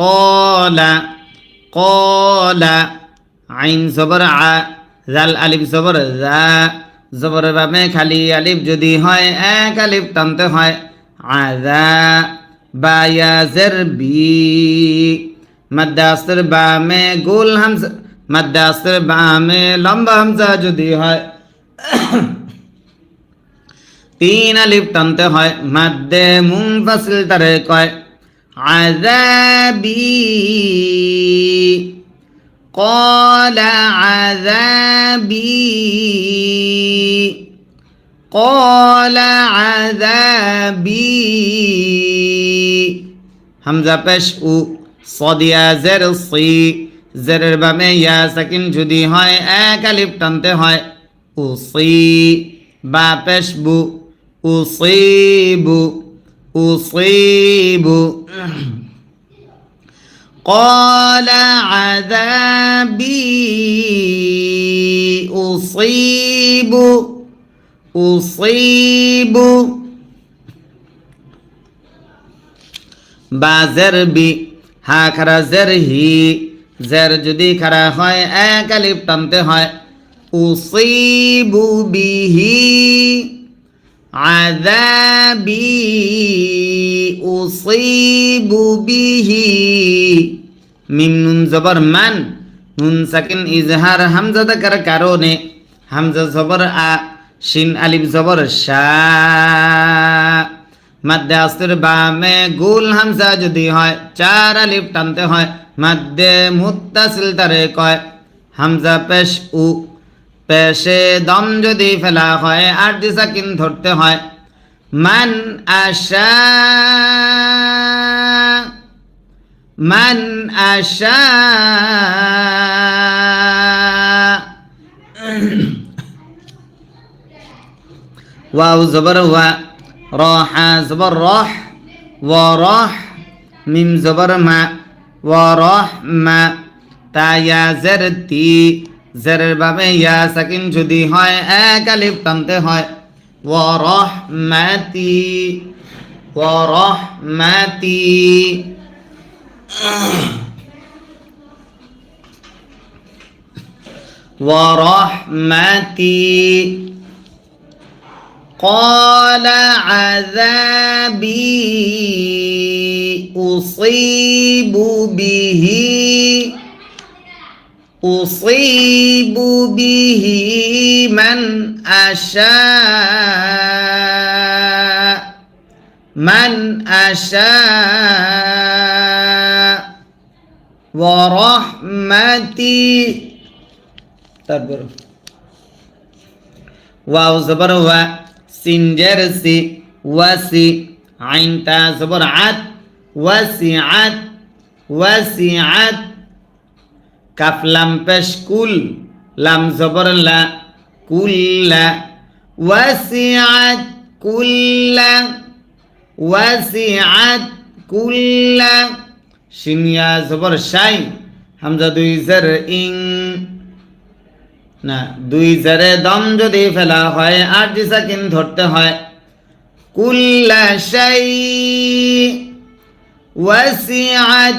কলা কলা আইন জবর আ জাল আলিফ জবর জা জবর বামে খালি আলিফ যদি হয় এক আলিফ টানতে হয়। আদা বায়াজের বি মাদ্দাসের বামে গোল হামজা মাদ্দাসের বামে লম্বা হামজা যদি হয়। তিন আলিফ টানতে হয়। মাদ্দে মুনফাসিল তারে কয়। আযাবি قال عذابي قال عذابي হামজা পেশ উ সদিয়া জের সি জেরের বামে ইয়া সাকিন যদি হয় এক আলিফ টানতে হয় উসি বা পেশ বু উসিবু উসিবু قال عذابي أصيب أصيب বাজের বি হা খারা জের হি জের যদি খারা হয় এক আলিফ টানতে হয় উসিবু বিহি আযাবি উসিবু বিহি মিম নুন জবর মান, নুন সাকিন ইজহার হামজা থাকার কারণে, হামজা জবর আ, শিন আলিফ জবর শা। মাদ্দে আস্তের বামে গুল হামজা যদি হয়, চার আলিফ টানতে হয়, মাদ্দে মুত্তাসিল তারে কয়, হামজা পেশ উ পেশে দম যদি ফেলা হয় আর দিশাকিন ধরতে হয় মান আশা মান আশা واو زبر و راح زبر راح وراح ميم زبر ما وراح ما তা ইয়া জের তি জেরের বাবে ইয়া সাকিন যদি হয় এক আলিফ টানতে হয় ওয়ারহমাতি ওয়ারহমাতি ورحمتي قال عذابي أصيب به أصيب به من أشاء من أشاء. ورحمتي تربر واو زبر و سنجر سي وسي عين تا زبر عد وسعت وسعت ওয়াসিআত কাফ লাম পেশ কুল, লাম জবর লা কুল্লা ওয়াসিআত কুল্লা ওয়াসিআত কুল্লা শিনিয়া জবর শাই হামজা দুই জের ইং, না, দুই জারে দম যদি ফেলা হয় আর দিশাকিন ধরতে হয় কুল্লা শাই ওয়াসিআত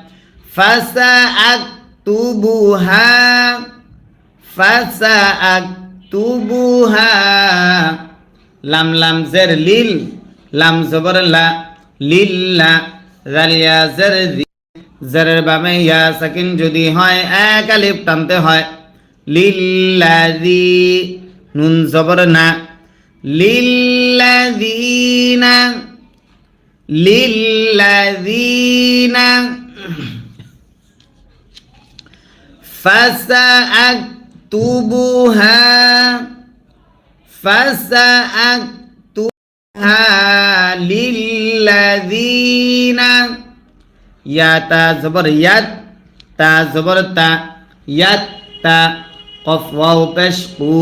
বু হা লাম লাম জের লিল, লাম জবর লা লিল্লা জালিয়া জের জেরের বামে ইয়া সাকিন যদি হয়, এক আলিফ টানতে হয়। লিল্লাযী নুন জবর না। লিল্লাযীনা লিল্লাযীনা فسأكتبها فسأكتبها للذين ইয়াতা জবর ইয়াত তা জবর তা ইয়াত তা কফ ওয়াও পেশ কু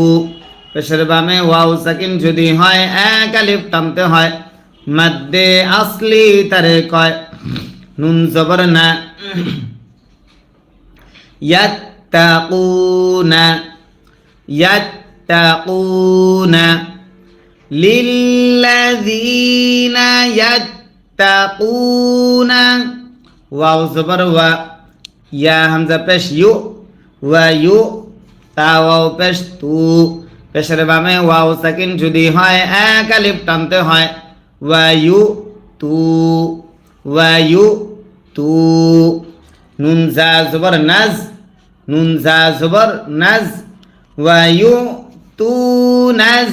পেশের বামে ওয়াও সাকিন যদি হয় এক আলিফ টানতে হয় মাদ্দে আসলি তারে কয় নুন জবর না ইয়াত্তাকুনা লিল্লাযীনা ইয়াত্তাকুনা ওয়াও জবর ওয়া ইয়া হামজা পেশ ইউ ওয়া ইউ তা ওয়াও পেশ তু পেশের বামে ওয়াও সাকিন যদি হয় এক আলিফ টানতে হয় ওয়া ইউ তু ওয়া ইউ তু নুন জা জবর নাজ নুন জা জবর, নাজ ওয়া ইউ তু নাজ।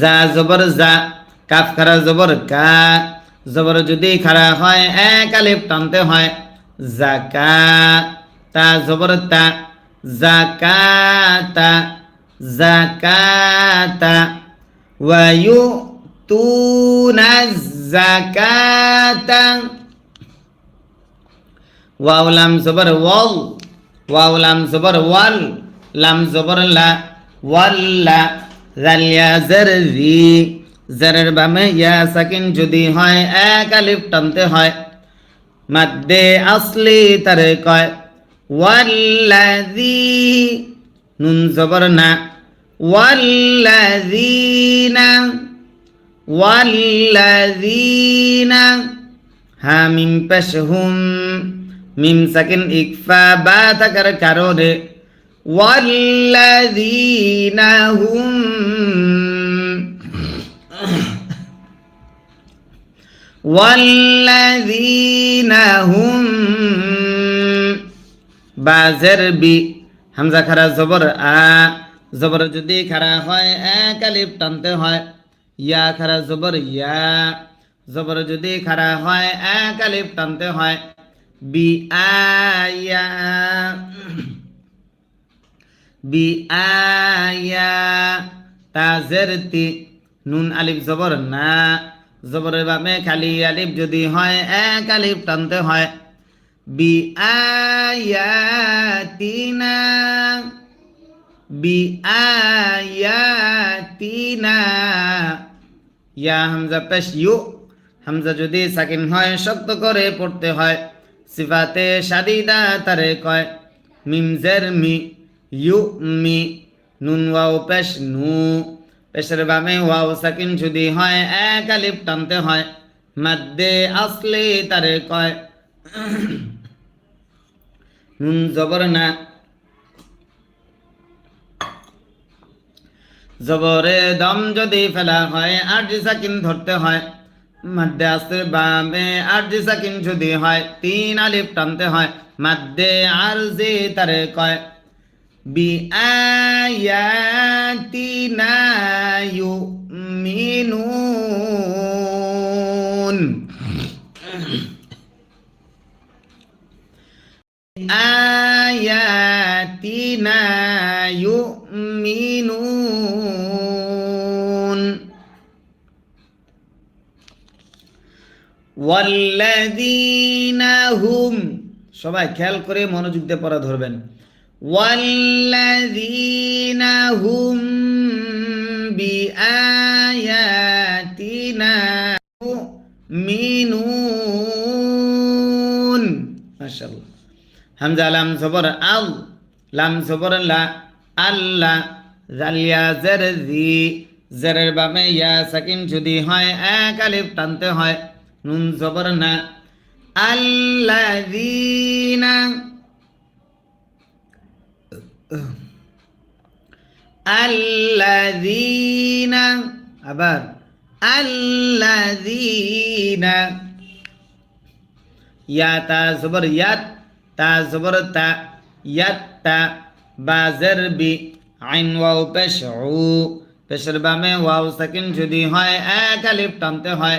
জা জবর জা কাফ খারা জবর, কা। জবর যদি খারা হয়, এক আলিফ টানতে হয়। জাকা তা জবর, তা। জাকাতা জাকাতা ওয়া ইউতুনা জাকাতা ওয়াও, লাম, জবর, ওয়াল। ওয়াও, লাম, জবর, ওয়াল। লাম, জবর, লা ওয়াল্লা জালিয়া জারজি জারের বামে ইয়া, সাকিন যদি হয়, এক আলিফ টানতে হয়। মাদ্দে আসলি তারে কয় ওয়াল্লাযী নুন, জবর, না। ওয়াল্লাযীনা ওয়াল্লাযীনা হা মিম পেশ, হুম। মিম সাকিন ইকফা বা থাকার কারণে ওয়াল্লাযীনা হুম والذين هم বাজের বি হামজা খারা জবর আ জবর যদি খারা হয় এক আলিফ টানতে হয় ইয়া খারা জবর ইয়া জবর যদি খারা হয় এক আলিফ টানতে হয় বি আয়া বি আয়া তাজের তি নুন আলিফ জবর না। জবরের বামে খালি আলিফ যদি হয়, এক আলিফ টানতে হয়। বি আয়াতিনা বি আয়াতিনা ইয়া হামজা পেশ ইউ। হামজা যদি সাকিন হয়, শক্ত করে পড়তে হয়। সিফাতে সাদিদা তারে কয় মিমজের মি, ইউ মি, নুন ওয়াও পেশ নু। পেশের বামে ওয়াও সাকিন যদি হয়, এক আলিফ টানতে হয়। মাদ্দে আসলে তারে কয়, নুন জবর না। জবরে দম যদি ফেলা হয় আর সাকিন ধরতে হয়। মাদ্দে আসরে বাবে আর জি যদি হয়, তিন আলিফ টানতে হয়। মাদ্দে আর জি তারে কয় বি আয়াতিনা ইউমিনুন আয়াতিনা ইউমিনুন হুম, সবাই খেয়াল করে মনোযোগ দিয়ে পড়া ধরবেন। হুম বিআয়াতিনা সবর লাম আল্লাহ জালিয়া জারজি, জারের ইয়া সাকিন যদি হয়, এক আলিফ টানতে হয়। নুন জবর না। আল্লাযীনা আল্লাযীনা আবার আল্লাযীনা ইয়া তা জবর ইয়াত, তা জবর তা, ইয়াত তা বাজের বি, আইন ওয়াও পেশ উ পেশের বামে ওয়াও সাকিন যদি হয়, এক আলিফ টানতে হয়।